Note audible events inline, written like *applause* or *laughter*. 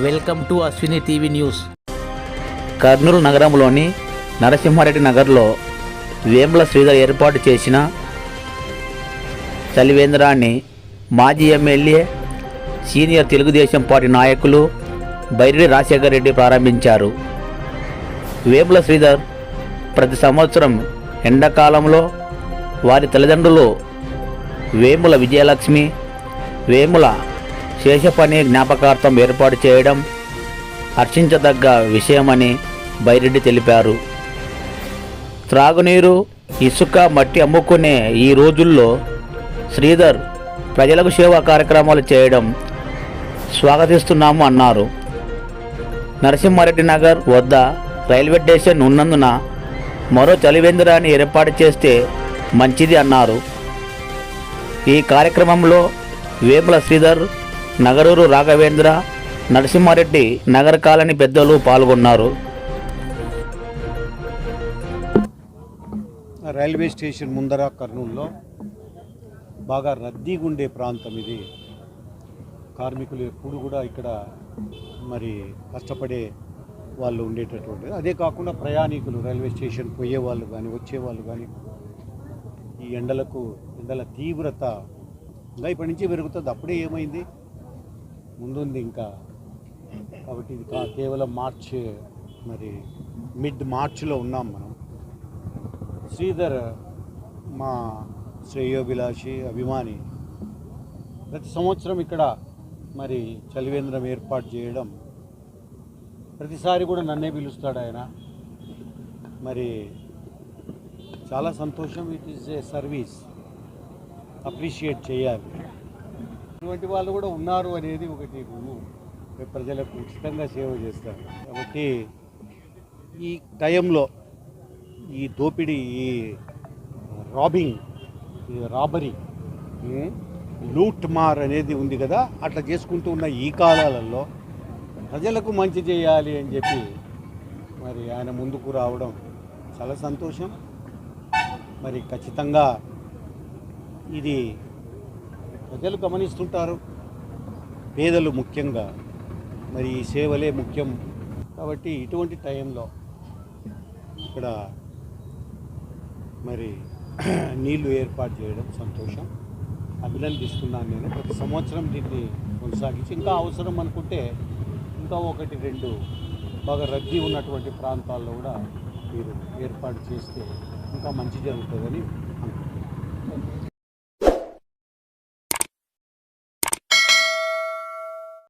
Welcome to Ashwini TV news. Kurnool నగరంలోని నరసింహారెడ్డి నగర్లో వేముల శ్రీధర్ ఏర్పాటు చేసిన చలివేంద్రాన్ని మాజీ ఎమ్మెల్యే సీనియర్ తెలుగుదేశం పార్టీ నాయకులు బైరి రాజశేఖర రెడ్డి ప్రారంభించారు. వేముల శ్రీధర్ ప్రతి సంవత్సరం ఎండాకాలంలో వారి తల్లిదండ్రులు వేముల విజయలక్ష్మి వేముల శేషపని జ్ఞాపకార్థం ఏర్పాటు చేయడం హర్షించదగ్గ విషయమని బైరెడ్డి తెలిపారు. త్రాగునీరు ఇసుక మట్టి అమ్ముకునే ఈ రోజుల్లో శ్రీధర్ ప్రజలకు సేవా కార్యక్రమాలు చేయడం స్వాగతిస్తున్నాము అన్నారు. నరసింహారెడ్డి నగర్ వద్ద రైల్వే స్టేషన్ ఉన్నందున మరో చలివేంద్రాన్ని ఏర్పాటు చేస్తే మంచిది అన్నారు. ఈ కార్యక్రమంలో వేముల శ్రీధర్ నగరూరు రాఘవేంద్ర నరసింహారెడ్డి నగర కాలనీ పెద్దలు పాల్గొన్నారు. రైల్వే స్టేషన్ ముందర కర్నూలులో బాగా రద్దీగా ఉండే ప్రాంతం ఇది. కార్మికులు ఎప్పుడు కూడా ఇక్కడ మరి కష్టపడే వాళ్ళు ఉండేటటువంటి అదే కాకుండా ప్రయాణికులు రైల్వే స్టేషన్ పోయే వాళ్ళు కానీ వచ్చేవాళ్ళు కానీ ఈ ఎండలకు ఎండల తీవ్రత ఇంకా ఇప్పటి నుంచి పెరుగుతుంది. అప్పుడే ఏమైంది? ముందుంది ఇంకా. కాబట్టి ఇది కేవలం మార్చ్ మరి మిడ్ మార్చ్లో ఉన్నాం మనం. శ్రీధర్ మా శ్రేయోభిలాషి అభిమాని ప్రతి సంవత్సరం ఇక్కడ మరి చలివేంద్రం ఏర్పాటు చేయడం. ప్రతిసారి కూడా నన్నే పిలుస్తాడు ఆయన. మరి చాలా సంతోషం. It is a service appreciate చేయాలి. ఇటువంటి వాళ్ళు కూడా ఉన్నారు అనేది ఒకటి ప్రజలకు ఉచితంగా సేవ చేస్తారు కాబట్టి ఈ టైంలో ఈ దోపిడీ ఈ రాబింగ్ ఈ రాబరీ లూట్ మార్ అనేది ఉంది కదా అట్లా చేసుకుంటూ ఉన్న ఈ కాలాలలో ప్రజలకు మంచి చేయాలి అని చెప్పి మరి ఆయన ముందుకు రావడం చాలా సంతోషం. మరి ఖచ్చితంగా ఇది ప్రజలు గమనిస్తుంటారు. పేదలు ముఖ్యంగా మరి ఈ సేవలే ముఖ్యం. కాబట్టి ఇటువంటి టైంలో ఇక్కడ మరి *clears throat* నీళ్ళు ఏర్పాటు చేయడం సంతోషం. అభినందిస్తున్నాను నేను. ప్రతి సంవత్సరం దీన్ని కొనసాగించి ఇంకా అవసరం అనుకుంటే ఇంకా ఒకటి రెండు బాగా రద్దీ ఉన్నటువంటి ప్రాంతాల్లో కూడా మీరు ఏర్పాటు చేస్తే ఇంకా మంచి జరుగుతుందని అనుకుంటున్నాను.